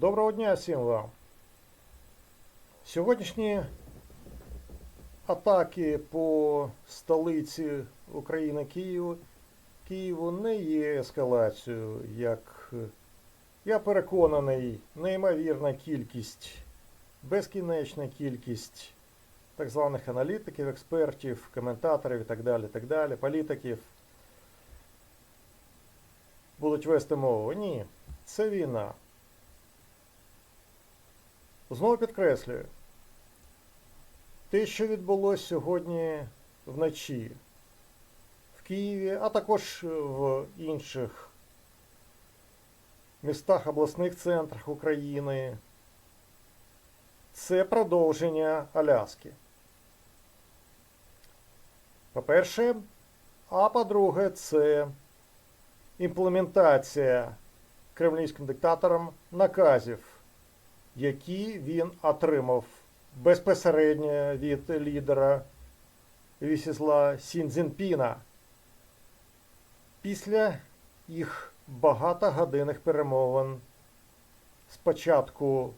Доброго дня всім вам. Сьогоднішні атаки по столиці України Києву, Києву не є ескалацією, як я переконаний, неймовірна кількість, безкінечна кількість так званих аналітиків, експертів, коментаторів і так далі, так далі, політиків будуть вести мову. Ні, це війна. Знову підкреслюю, те, що відбулося сьогодні вночі в Києві, а також в інших містах, обласних центрах України, це продовження Аляски. По-перше, а по-друге, це імплементація кремлівським диктатором наказів які він отримав безпосередньо від лідера Вісісла Сінзінпіна після їх багатогодинних перемовин спочатку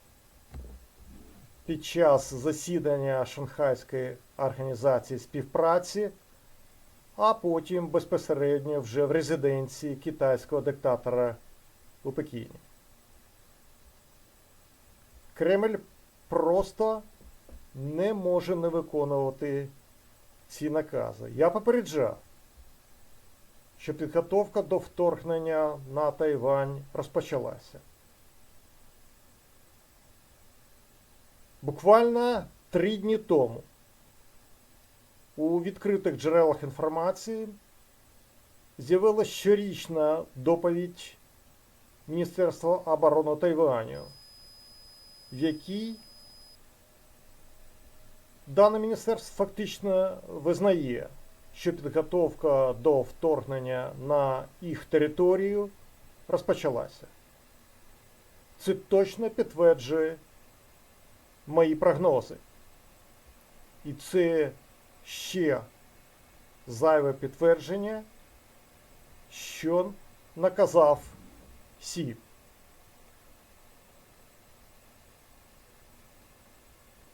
під час засідання Шанхайської організації співпраці, а потім безпосередньо вже в резиденції китайського диктатора у Пекіні. Кремль просто не може не виконувати ці накази. Я попереджав, що підготовка до вторгнення на Тайвань розпочалася. Буквально три дні тому у відкритих джерелах інформації з'явилася щорічна доповідь Міністерства оборони Тайваню в якій дане міністерство фактично визнає, що підготовка до вторгнення на їх територію розпочалася. Це точно підтверджує мої прогнози. І це ще зайве підтвердження, що наказав Сі.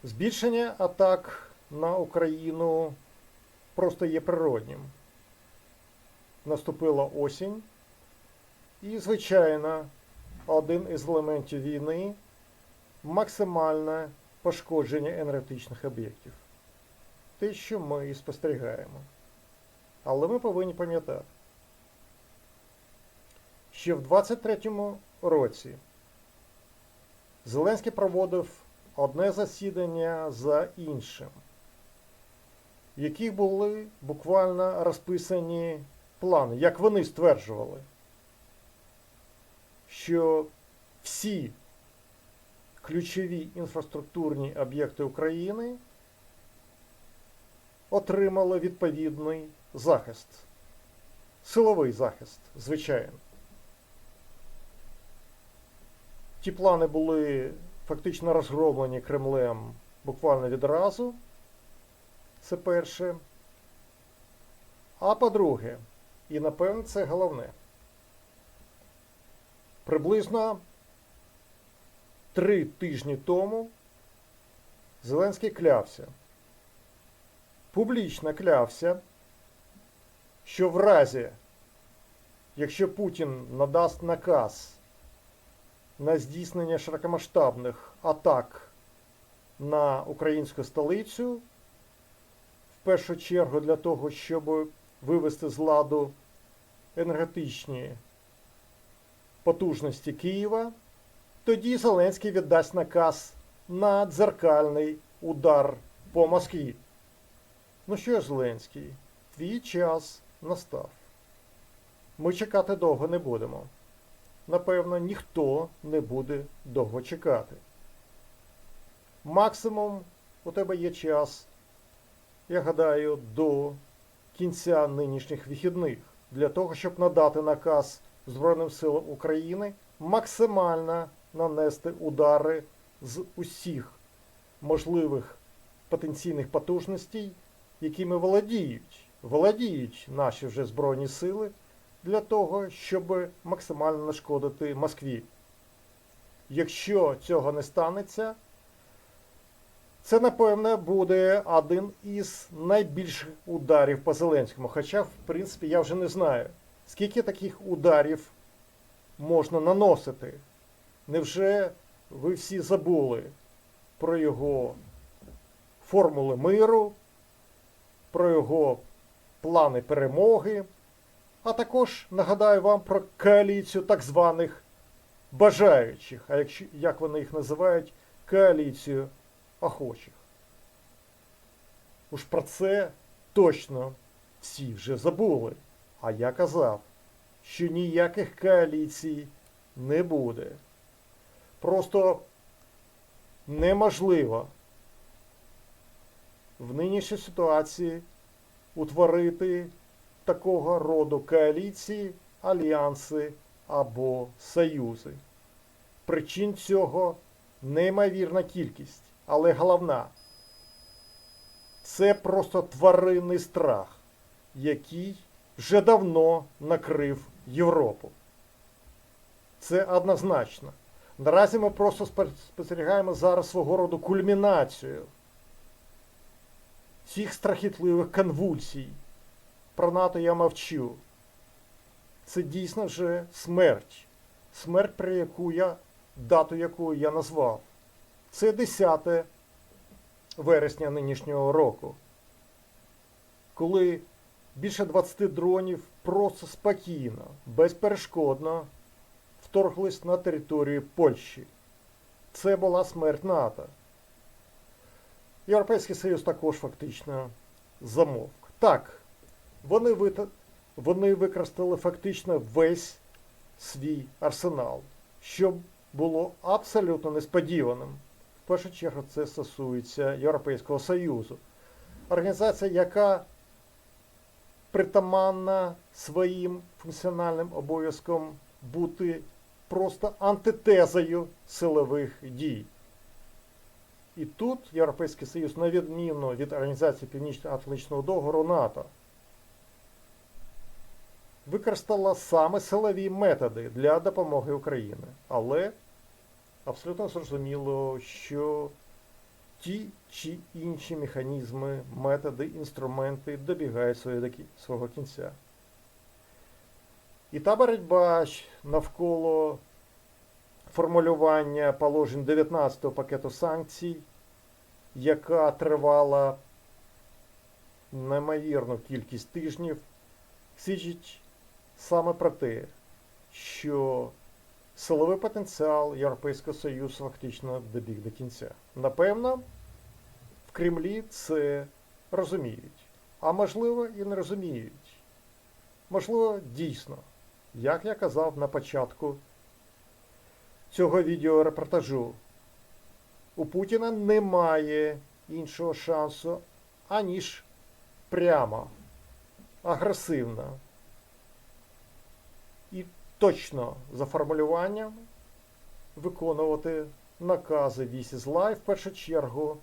Збільшення атак на Україну просто є природнім. Наступила осінь, і, звичайно, один із елементів війни максимальне пошкодження енергетичних об'єктів. Те, що ми і спостерігаємо. Але ми повинні пам'ятати, що в 23-му році Зеленський проводив одне засідання за іншим, яких були буквально розписані плани, як вони стверджували, що всі ключові інфраструктурні об'єкти України отримали відповідний захист, силовий захист, звичайно. Ті плани були фактично розгромлені Кремлем буквально відразу. Це перше. А по-друге, і напевно це головне, приблизно три тижні тому Зеленський клявся, публічно клявся, що в разі, якщо Путін надасть наказ на здійснення широкомасштабних атак на українську столицю, в першу чергу для того, щоб вивести з ладу енергетичні потужності Києва, тоді Зеленський віддасть наказ на дзеркальний удар по Москві. Ну що ж, Зеленський, твій час настав. Ми чекати довго не будемо напевно, ніхто не буде довго чекати. Максимум у тебе є час, я гадаю, до кінця нинішніх вихідних для того, щоб надати наказ Збройним силам України максимально нанести удари з усіх можливих потенційних потужностей, якими володіють, володіють наші вже Збройні сили для того, щоб максимально нашкодити Москві. якщо цього не станеться, це, напевне, буде один із найбільших ударів по Зеленському. Хоча, в принципі, я вже не знаю, скільки таких ударів можна наносити. Невже ви всі забули про його формули миру, про його плани перемоги, а також нагадаю вам про коаліцію так званих бажаючих, а якщо, як вони їх називають, коаліцію охочих. Уж про це точно всі вже забули. А я казав, що ніяких коаліцій не буде. Просто неможливо в нинішній ситуації утворити такого роду коаліції, альянси або союзи. Причин цього неймовірна кількість, але головна це просто тваринний страх, який вже давно накрив Європу. Це однозначно. Наразі ми просто спостерігаємо зараз свого роду кульмінацію всіх страхітливих конвульсій. Про НАТО я мовчу. Це дійсно вже смерть. Смерть, про яку я, дату якої я назвав. Це 10 вересня нинішнього року, коли більше 20 дронів просто спокійно, безперешкодно вторглись на територію Польщі. Це була смерть НАТО. Європейський Союз також фактично замовк. Так, вони, вита- вони використали фактично весь свій арсенал, що було абсолютно несподіваним. В першу чергу це стосується Європейського Союзу. Організація, яка притаманна своїм функціональним обов'язком бути просто антитезою силових дій. І тут Європейський Союз, на відміну від Організації Північно-Атлантичного договору НАТО, використала саме силові методи для допомоги Україні. Але абсолютно зрозуміло, що ті чи інші механізми, методи, інструменти добігають свого кінця. І та боротьба навколо формулювання положень 19-го пакету санкцій, яка тривала неймовірну кількість тижнів, свідчить саме про те, що силовий потенціал Європейського Союзу фактично добіг до кінця. Напевно, в Кремлі це розуміють, а можливо і не розуміють. Можливо, дійсно, як я казав на початку цього відеорепортажу, у Путіна немає іншого шансу, аніж прямо, агресивно точно за формулюванням виконувати накази Вісі зла і в першу чергу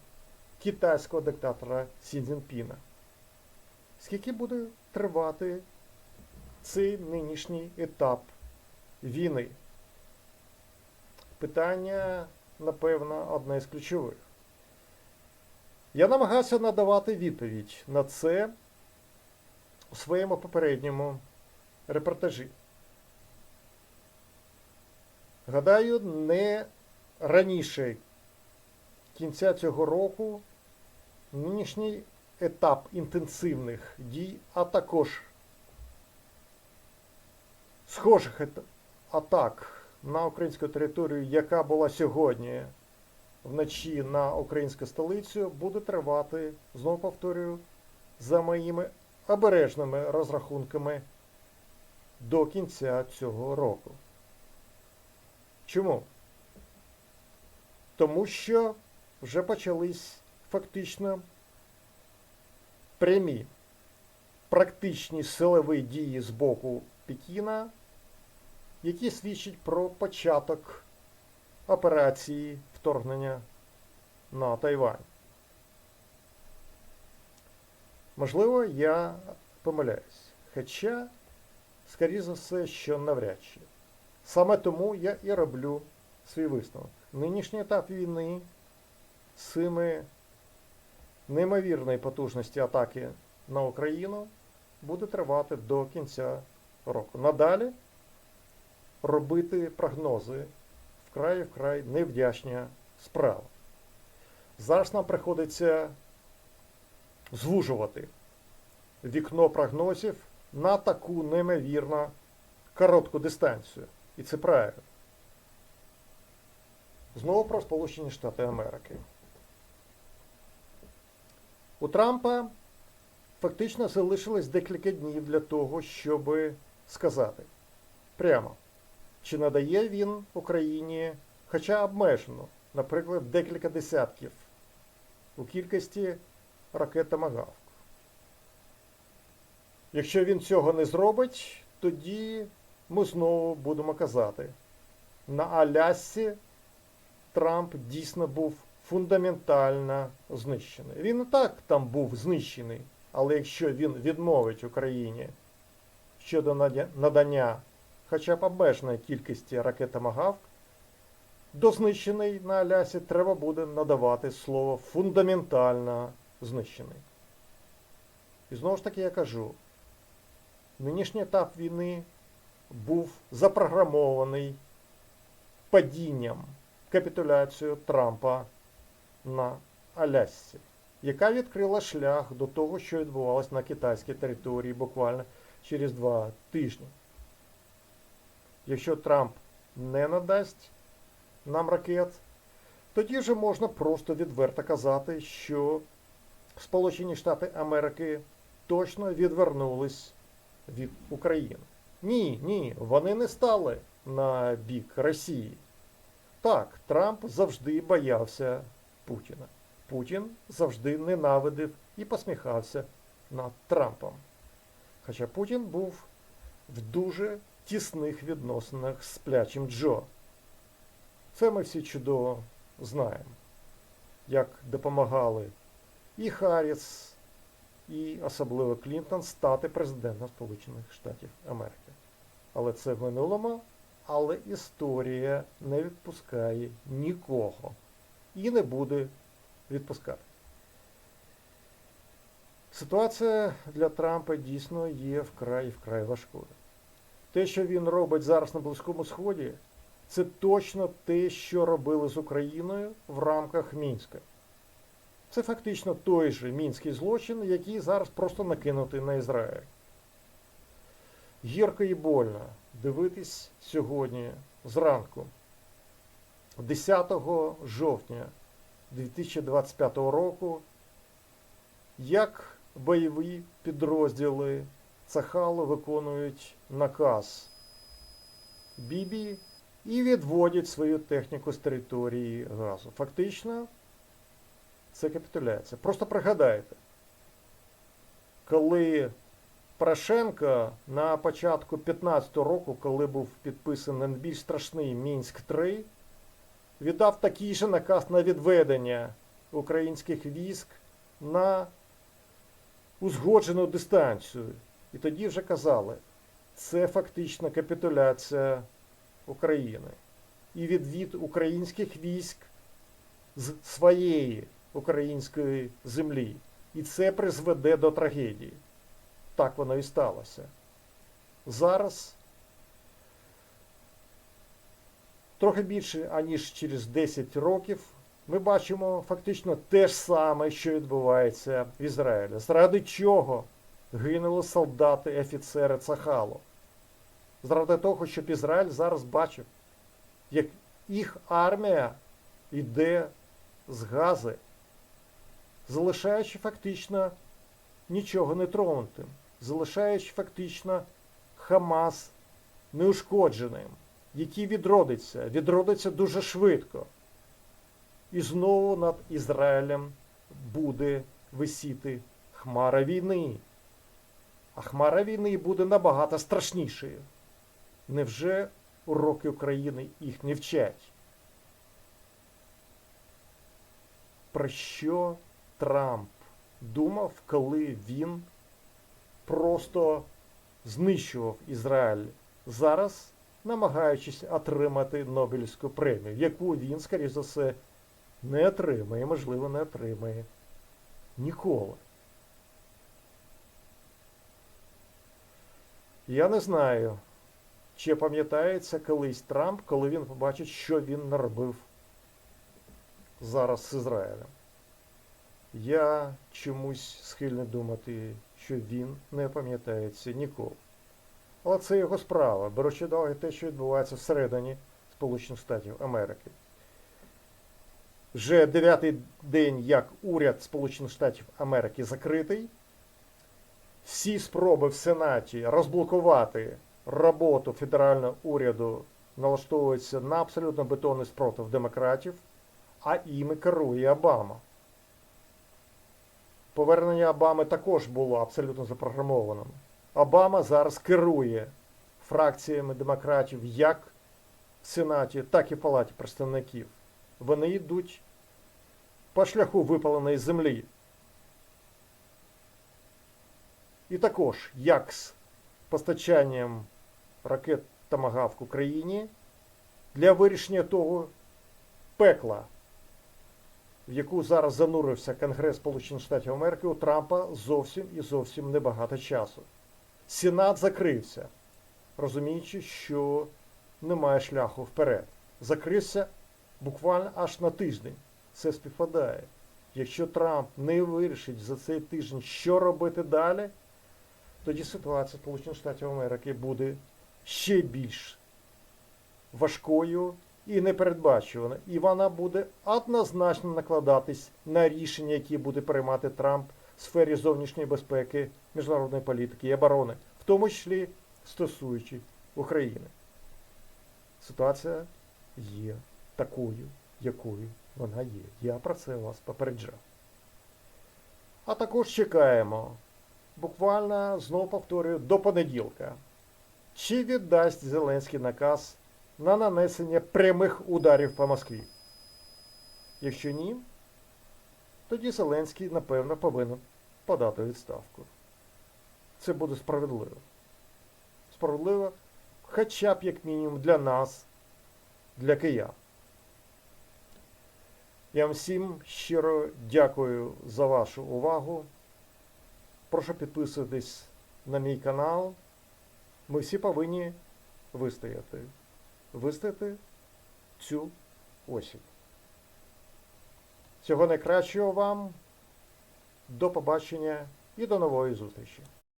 китайського диктатора Сі Цзіньпіна. Скільки буде тривати цей нинішній етап війни? Питання, напевно, одне з ключових. Я намагався надавати відповідь на це у своєму попередньому репортажі. Гадаю, не раніше кінця цього року нинішній етап інтенсивних дій, а також схожих атак на українську територію, яка була сьогодні вночі на українську столицю, буде тривати, знову повторюю, за моїми обережними розрахунками до кінця цього року. Чому? Тому що вже почались фактично прямі практичні силові дії з боку Пекіна, які свідчать про початок операції вторгнення на Тайвань. Можливо, я помиляюсь. Хоча, скоріше за все, що навряд чи. Саме тому я і роблю свій висновок. Нинішній етап війни з цими неймовірної потужності атаки на Україну буде тривати до кінця року. Надалі робити прогнози вкрай вкрай невдячна справа. Зараз нам приходиться звужувати вікно прогнозів на таку неймовірно коротку дистанцію. І це правильно. Знову про Сполучені Штати Америки. У Трампа фактично залишилось декілька днів для того, щоб сказати прямо, чи надає він Україні хоча обмежено, наприклад, декілька десятків у кількості ракет «Томагавк». Якщо він цього не зробить, тоді ми знову будемо казати, на Алясці Трамп дійсно був фундаментально знищений. Він і так там був знищений, але якщо він відмовить Україні щодо надання хоча б обмеженої кількості ракет «Томагавк», до знищений на Алясі треба буде надавати слово фундаментально знищений. І знову ж таки я кажу, нинішній етап війни був запрограмований падінням, капітуляцією Трампа на Алясці, яка відкрила шлях до того, що відбувалось на китайській території буквально через два тижні. Якщо Трамп не надасть нам ракет, тоді вже можна просто відверто казати, що Сполучені Штати Америки точно відвернулись від України. Ні, ні, вони не стали на бік Росії. Так, Трамп завжди боявся Путіна. Путін завжди ненавидив і посміхався над Трампом. Хоча Путін був в дуже тісних відносинах з плячим Джо. Це ми всі чудово знаємо, як допомагали і Харріс, і особливо Клінтон стати президентом Сполучених Штатів Америки. Але це в минулому, але історія не відпускає нікого і не буде відпускати. Ситуація для Трампа дійсно є вкрай вкрай важкою. Те, що він робить зараз на Близькому Сході, це точно те, що робили з Україною в рамках Мінська. Це фактично той же мінський злочин, який зараз просто накинутий на Ізраїль. Гірко і больно дивитись сьогодні зранку, 10 жовтня 2025 року, як бойові підрозділи Цахалу виконують наказ Бібі і відводять свою техніку з території газу. Фактично, це капітуляція. Просто пригадайте, коли Порошенко на початку 2015 року, коли був підписаний найбільш страшний Мінськ 3, віддав такий же наказ на відведення українських військ на узгоджену дистанцію. І тоді вже казали, це фактично капітуляція України. І відвід українських військ з своєї української землі. І це призведе до трагедії. Так воно і сталося. Зараз трохи більше, аніж через 10 років, ми бачимо фактично те ж саме, що відбувається в Ізраїлі. Заради чого гинули солдати офіцери Цахалу? Заради того, щоб Ізраїль зараз бачив, як їх армія йде з Гази, залишаючи фактично нічого не тронутим, залишаючи фактично Хамас неушкодженим, який відродиться, відродиться дуже швидко. І знову над Ізраїлем буде висіти хмара війни. А хмара війни буде набагато страшнішою. Невже уроки України їх не вчать? Про що Трамп думав, коли він просто знищував Ізраїль? Зараз намагаючись отримати Нобелівську премію, яку він, скоріш за все, не отримає, можливо, не отримає ніколи. Я не знаю, чи пам'ятається колись Трамп, коли він побачить, що він наробив зараз з Ізраїлем. Я чомусь схильний думати, що він не пам'ятається ніколи. Але це його справа, беручи до уваги те, що відбувається всередині Сполучених Штатів Америки. Вже дев'ятий день, як уряд Сполучених Штатів Америки закритий. Всі спроби в Сенаті розблокувати роботу федерального уряду налаштовуються на абсолютно бетонний спротив демократів, а іми керує Обама. Повернення Обами також було абсолютно запрограмованим. Обама зараз керує фракціями демократів як в Сенаті, так і в Палаті представників. Вони йдуть по шляху випаленої землі. І також як з постачанням ракет Томагавк Україні для вирішення того пекла, в яку зараз занурився Конгрес Сполучених Штатів Америки, у Трампа зовсім і зовсім небагато часу. Сенат закрився, розуміючи, що немає шляху вперед. Закрився буквально аж на тиждень. Це співпадає. Якщо Трамп не вирішить за цей тиждень, що робити далі, тоді ситуація Сполучених Штатів Америки буде ще більш важкою і непередбачуваною. І вона буде однозначно накладатись на рішення, які буде приймати Трамп в сфері зовнішньої безпеки, міжнародної політики і оборони, в тому числі стосуючи України. Ситуація є такою, якою вона є. Я про це вас попереджав. А також чекаємо, буквально, знову повторюю, до понеділка. Чи віддасть Зеленський наказ на нанесення прямих ударів по Москві? Якщо ні, тоді Зеленський, напевно, повинен подати відставку. Це буде справедливо. Справедливо хоча б як мінімум для нас, для киян. Я вам всім щиро дякую за вашу увагу. Прошу підписуватись на мій канал. Ми всі повинні вистояти. Вистояти цю осінь. Всього найкращого вам. До побачення і до нової зустрічі.